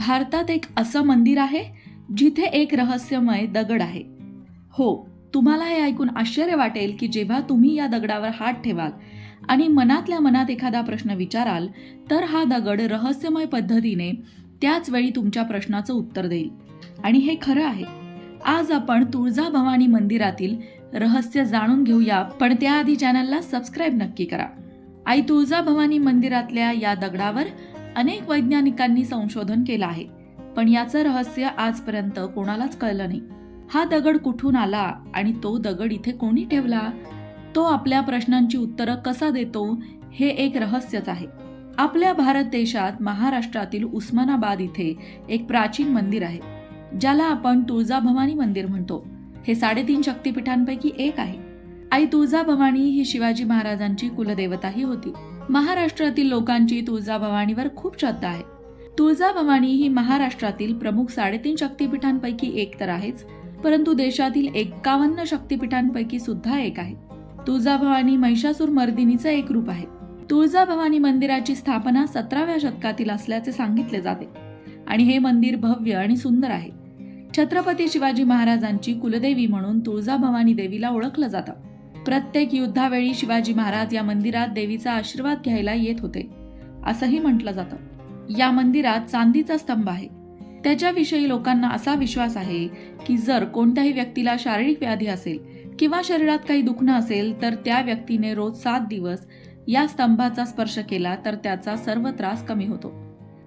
भारतात एक असं मंदिर आहे जिथे एक रहस्यमय दगड आहे. हो तुम्हाला हे ऐकून आश्चर्य वाटेल की जेव्हा तुम्ही या दगडावर हात ठेवाल आणि मनातल्या मनात एखादा प्रश्न विचाराल तर हा दगड रहस्यमय पद्धतीने त्याच वेळी तुमच्या प्रश्नाचं उत्तर देईल. आणि हे खरं आहे. आज आपण तुळजाभवानी मंदिरातील रहस्य जाणून घेऊया पण त्याआधी चॅनलला सबस्क्राईब नक्की करा. आई तुळजाभवानी मंदिरातल्या या दगडावर अनेक वैज्ञानिकांनी संशोधन केलं आहे पण याचं रहस्य आजपर्यंत कोणालाच कळलं नाही. हा दगड कुठून आला आणि तो दगड इथे कोणी ठेवला? तो आपल्या प्रश्नांची उत्तरं कसा देतो हे एक रहस्यच आहे. आपल्या भारत देशात महाराष्ट्रातील उस्मानाबाद इथे एक प्राचीन मंदिर आहे ज्याला आपण तुळजाभवानी मंदिर म्हणतो. हे साडेतीन शक्तिपीठांपैकी एक आहे. आई तुळजाभवानी ही शिवाजी महाराजांची कुलदेवताही होती. महाराष्ट्रातील लोकांची तुळजाभवानीवर खूप श्रद्धा आहे. तुळजाभवानी ही महाराष्ट्रातील प्रमुख साडेतीन शक्तिपीठांपैकी एक तर आहेच परंतु देशातील एक्कावन्न शक्तिपीठांपैकी सुद्धा एक आहे. तुळजाभवानी महिषासूर मर्दिनीचं एक रूप आहे. तुळजाभवानी मंदिराची स्थापना सतराव्या शतकातील असल्याचे सांगितले जाते. आणि हे मंदिर भव्य आणि सुंदर आहे. छत्रपती शिवाजी महाराजांची कुलदेवी म्हणून तुळजाभवानी देवीला ओळखलं जातं. प्रत्येक युद्धावेळी शिवाजी महाराज या मंदिरात देवीचा आशीर्वाद घ्यायला येत होते. असंही म्हटलं जातं. या मंदिरात चांदीचा स्तंभ आहे. त्याच्याविषयी लोकांना असा विश्वास आहे की जर कोणत्याही व्यक्तीला शारीरिक व्याधी असेल किंवा शरीरात काही दुखणं असेल तर त्या व्यक्तीने रोज सात दिवस या स्तंभाचा स्पर्श केला तर त्याचा सर्व त्रास कमी होतो.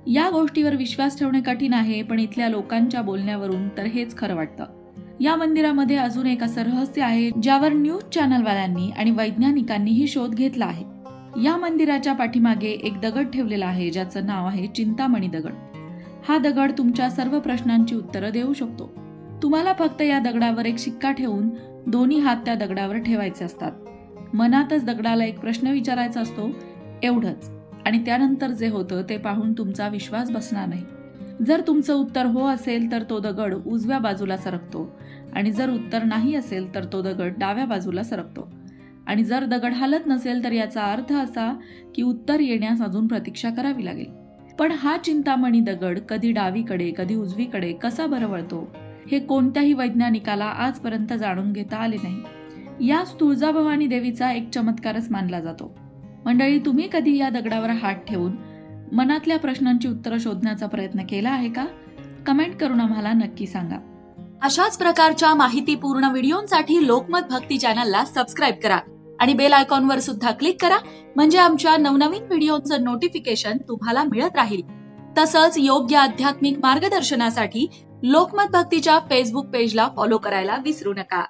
या गोष्टीवर विश्वास ठेवणे कठीण आहे पण इथल्या लोकांच्या बोलण्यावरून तर हेच खरं वाटतं. या मंदिरामध्ये अजून एक असं रहस्य आहे ज्यावर न्यूज चॅनलवाल्यांनी आणि वैज्ञानिकांनीही शोध घेतला आहे. या मंदिराच्या पाठीमागे एक दगड ठेवलेला आहे ज्याचं नाव आहे चिंतामणी दगड. हा दगड तुमच्या सर्व प्रश्नांची उत्तरं देऊ शकतो. तुम्हाला फक्त या दगडावर एक शिक्का ठेवून दोन्ही हात त्या दगडावर ठेवायचे असतात. मनातच दगडाला एक प्रश्न विचारायचा असतो एवढंच. आणि त्यानंतर जे होतं ते पाहून तुमचा विश्वास बसणार नाही. जर तुमचं उत्तर हो असेल तर तो दगड उजव्या बाजूला सरकतो. आणि जर उत्तर नाही असेल तर तो दगड डाव्या बाजूला सरकतो. आणि जर दगड हलत नसेल तर याचा अर्थ असा की उत्तर येण्यास अजून प्रतीक्षा करावी लागेल. पण हा चिंतामणी दगड कधी डावीकडे कधी उजवीकडे कसा बरं वळतो हे कोणत्याही वैज्ञानिकाला आजपर्यंत जाणून घेता आले नाही. याच तुळजाभवानी देवीचा एक चमत्कारच मानला जातो. मंडळी तुम्ही कधी या दगडावर हात ठेवून मनातल्या प्रश्नांची उत्तरं शोधण्याचा प्रयत्न केला आहे का? कमेंट करून आम्हाला नक्की सांगा. अशाच प्रकारच्या माहितीपूर्ण व्हिडिओंसाठी लोकमत भक्ती चॅनलला सबस्क्राईब करा आणि बेल आयकॉनवर सुद्धा क्लिक करा म्हणजे आमच्या नवनवीन व्हिडिओचं नोटिफिकेशन तुम्हाला मिळत राहील. तसंच योग्य आध्यात्मिक मार्गदर्शनासाठी लोकमत भक्तीच्या फेसबुक पेजला फॉलो करायला विसरू नका.